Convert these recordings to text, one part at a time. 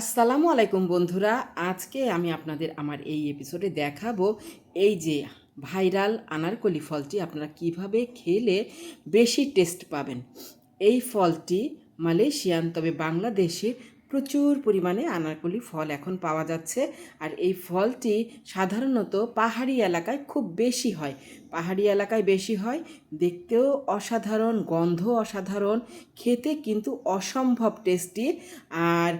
আসসালামু আলাইকুম বন্ধুরা, আজকে আমি আপনাদের আমার এই এপিসোডে দেখাবো এই যে ভাইরাল আনারকলি ফলটি আপনারা কীভাবে খেলে বেশি টেস্ট পাবেন। এই ফলটি মালয়েশিয়ান, তবে বাংলাদেশে প্রচুর পরিমাণে আনারকলি ফল এখন পাওয়া যাচ্ছে। আর এই ফলটি সাধারণত পাহাড়ি এলাকায় খুব বেশি হয়। পাহাড়ি এলাকায় বেশি হয়, দেখতেও অসাধারণ গন্ধ অসাধারণ, খেতে কিন্তু অসম্ভব টেস্টি। আর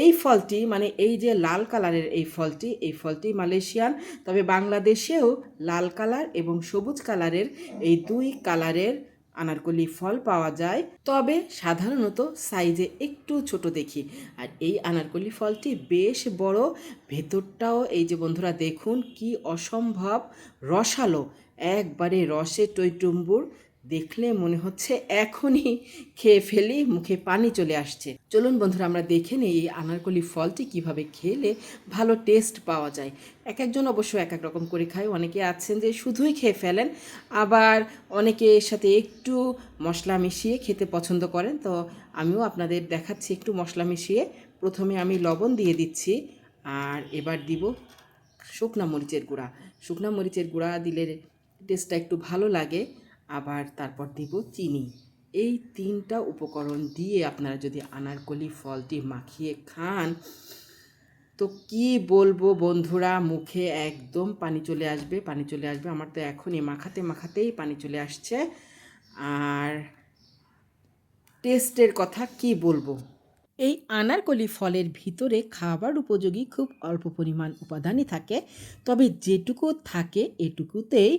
এই ফলটি মানে এই যে লাল কালারের এই ফলটি এই ফলটি মালয়েশিয়ান, তবে বাংলাদেশেও লাল কালার এবং সবুজ কালারের এই দুই কালারের আনারকলি ফল পাওয়া যায়। তবে সাধারণত সাইজে একটু ছোট দেখি। আর এই আনারকলি ফলটি বেশ বড়। ভেতরটাও এই যে বন্ধুরা দেখুন কি অসম্ভব। রসালো। একবারে রসে টইটুম্বুর। দেখলে মনে হচ্ছে এখনই খেয়ে ফেলি মুখে পানি চলে আসছে। চলুন বন্ধুরা, আমরা দেখে নিই এই আনারকলি ফলটি কীভাবে খেলে ভালো টেস্ট পাওয়া যায়। এক একজন অবশ্য এক এক রকম করে খায়। অনেকে আছেন যে শুধুই খেয়ে ফেলেন, আবার অনেকে এর সাথে একটু মশলা মিশিয়ে খেতে পছন্দ করেন। তো আমিও আপনাদের দেখাচ্ছি একটু মশলা মিশিয়ে। প্রথমে আমি লবণ দিয়ে দিচ্ছি, আর এবার দিব শুকনা মরিচের গুঁড়া। শুকনা মরিচের গুঁড়া দিলে টেস্টটা একটু ভালো লাগে। আবার তারপর দিব চিনি। এই তিনটা উপকরণ দিয়ে আপনারা যদি আনারকলি ফলটি মাখিয়ে খান, তো কি বলব বন্ধুরা, মুখে একদম পানি চলে আসবে, পানি চলে আসবে। আমার তো এখনই মাখাতে মাখাতেই পানি চলে আসছে। আর টেস্টের কথা কি বলব? এই আনারকলি ফলের ভিতরে খাবার উপযোগী খুব অল্প পরিমাণ উপাদানই থাকে, তবে যেটুকু থাকে এটুকুতেই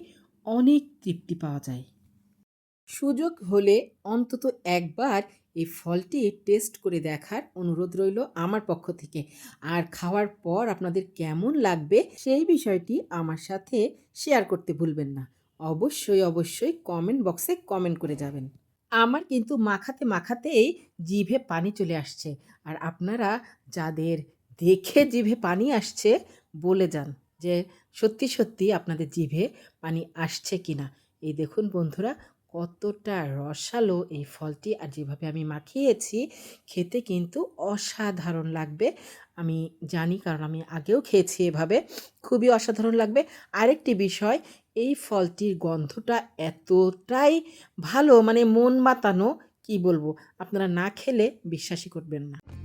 অনেক তৃপ্তি পাওয়া যায়। সুযোগ হলে অন্তত একবার এই ফলটি টেস্ট করে দেখার অনুরোধ রইল আমার পক্ষ থেকে। আর খাওয়ার পর আপনাদের কেমন লাগবে সেই বিষয়টি আমার সাথে শেয়ার করতে ভুলবেন না। অবশ্যই অবশ্যই কমেন্ট বক্সে কমেন্ট করে যাবেন। আমার কিন্তু মাখাতে মাখাতেই জিভে পানি চলে আসছে। আর আপনারা যাদের দেখে জিভে পানি আসছে বলে যান যে সত্যি সত্যি আপনাদের জিভে পানি আসছে কিনা। এই দেখুন বন্ধুরা কতটা রসালো এই ফলটি আর যেভাবে আমি মাখিয়েছি, খেতে কিন্তু অসাধারণ লাগবে। আমি জানি কারণ আমি আগেও খেয়েছি এভাবে, খুবই অসাধারণ লাগবে। আরেকটি বিষয়, এই ফলটির গন্ধটা এতটাই ভালো মানে মন মাতানো, কি বলব? আপনারা না খেলে বিশ্বাসই করবেন না।